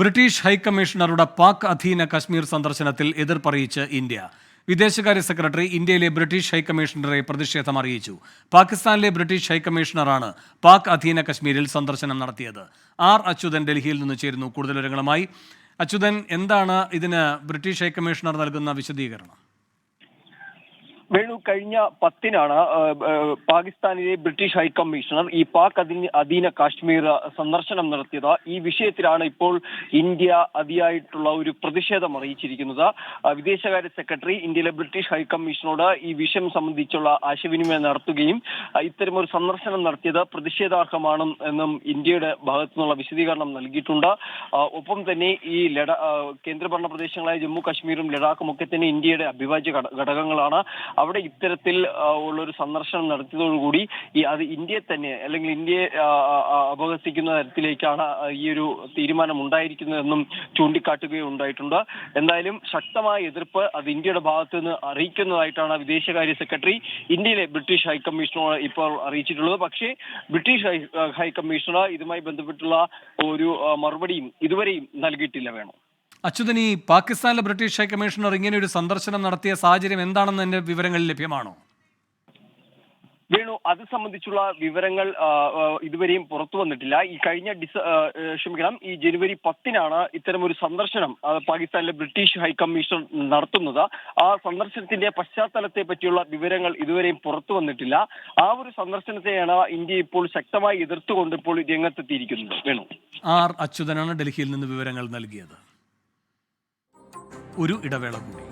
British ഹൈക്കമ്മീഷണറുടെ Pak അധീന കശ്മീർ സന്ദർശനത്തിൽ എതിർപ്പറിയിച്ച് ഇന്ത്യ. വിദേശകാര്യ സെക്രട്ടറി ഇന്ത്യയിലെ ബ്രിട്ടീഷ് ഹൈക്കമ്മീഷണറെ പ്രതിഷേധം അറിയിച്ചു. പാകിസ്ഥാനിലെ ബ്രിട്ടീഷ് ഹൈക്കമ്മീഷണറാണ് പാക് അധീന കശ്മീരിൽ സന്ദർശനം നടത്തിയത്. ആർ അച്യുതൻ ഡൽഹിയിൽ നിന്ന് ചേരുന്നു കൂടുതൽ വിവരങ്ങളുമായി. അച്യുതൻ എന്താണ് ഇതിന് ബ്രിട്ടീഷ് ഹൈക്കമ്മീഷണർ നൽകുന്ന വിശദീകരണം? വേണു കഴിഞ്ഞ പത്തിനാണ് പാകിസ്ഥാനിലെ ബ്രിട്ടീഷ് ഹൈക്കമ്മീഷണർ ഈ പാക് അധീന കാശ്മീർ സന്ദർശനം നടത്തിയത്. ഈ വിഷയത്തിലാണ് ഇപ്പോൾ ഇന്ത്യ അതിയായിട്ടുള്ള ഒരു പ്രതിഷേധം അറിയിച്ചിരിക്കുന്നത്. വിദേശകാര്യ സെക്രട്ടറി ഇന്ത്യയിലെ ബ്രിട്ടീഷ് ഹൈക്കമ്മീഷനോട് ഈ വിഷയം സംബന്ധിച്ചുള്ള ആശയവിനിമയം നടത്തുകയും ഇത്തരം ഇത്തരമൊരു സന്ദർശനം നടത്തിയത് പ്രതിഷേധാർഹമാണ് എന്നും ഇന്ത്യയുടെ ഭാഗത്തു നിന്നുള്ള വിശദീകരണം നൽകിയിട്ടുണ്ട്. ഒപ്പം തന്നെ ഈ ലഡാ കേന്ദ്രഭരണ പ്രദേശങ്ങളായ ജമ്മു കാശ്മീരും ലഡാക്കും ഒക്കെ തന്നെ ഇന്ത്യയുടെ അഭിവാജ്യ ഘടകങ്ങളാണ്. അവിടെ ഇത്തരത്തിൽ ഉള്ള ഉള്ളൊരു സന്ദർശനം നടത്തിയതോടുകൂടി ഈ അത് ഇന്ത്യയെ തന്നെ അല്ലെങ്കിൽ ഇന്ത്യയെ അപഹസിക്കുന്ന തരത്തിലേക്കാണ് ഈ ഒരു തീരുമാനം ഉണ്ടായിരിക്കുന്നതെന്നും ചൂണ്ടിക്കാട്ടുകയുണ്ടായിട്ടുണ്ട് എന്തായാലും ശക്തമായ എതിർപ്പ് അത് ഇന്ത്യയുടെ ഭാഗത്ത് നിന്ന് അറിയിക്കുന്നതായിട്ടാണ് വിദേശകാര്യ സെക്രട്ടറി ഇന്ത്യയിലെ ബ്രിട്ടീഷ് ഹൈക്കമ്മീഷണർ ഇപ്പോൾ അറിയിച്ചിട്ടുള്ളത്. പക്ഷേ ബ്രിട്ടീഷ് ഹൈക്കമ്മീഷണർ ഇതുമായി ബന്ധപ്പെട്ടുള്ള ഒരു മറുപടിയും ഇതുവരെയും നൽകിയിട്ടില്ല വേണം. അച്യുതൻ ഈ പാകിസ്ഥാനിലെ ബ്രിട്ടീഷ് ഹൈക്കമ്മീഷണർ ഇങ്ങനെ ഒരു സന്ദർശനം നടത്തിയ സാഹചര്യം എന്താണെന്ന് എന്റെ വിവരങ്ങൾ ലഭ്യമാണോ? വേണു അത് സംബന്ധിച്ചുള്ള വിവരങ്ങൾ ഇതുവരെയും പുറത്തു വന്നിട്ടില്ല. ഈ കഴിഞ്ഞ ഡിസ ക്ഷമിക്കണം ഈ ജനുവരി പത്തിനാണ് ഇത്തരമൊരു സന്ദർശനം പാകിസ്ഥാനിലെ ബ്രിട്ടീഷ് ഹൈക്കമ്മീഷൻ നടത്തുന്നത്. ആ സന്ദർശനത്തിന്റെ പശ്ചാത്തലത്തെ പറ്റിയുള്ള വിവരങ്ങൾ ഇതുവരെയും പുറത്തു വന്നിട്ടില്ല. ആ ഒരു സന്ദർശനത്തെയാണ് ഇന്ത്യ ഇപ്പോൾ ശക്തമായി എതിർത്തുകൊണ്ട് ഇപ്പോൾ രംഗത്തെത്തിയിരിക്കുന്നത്. വേണു. ആർ അച്യുതനാണ് ഡൽഹിയിൽ നിന്ന് വിവരങ്ങൾ നൽകിയത്. ഒരു ഇടവേള കൂടി.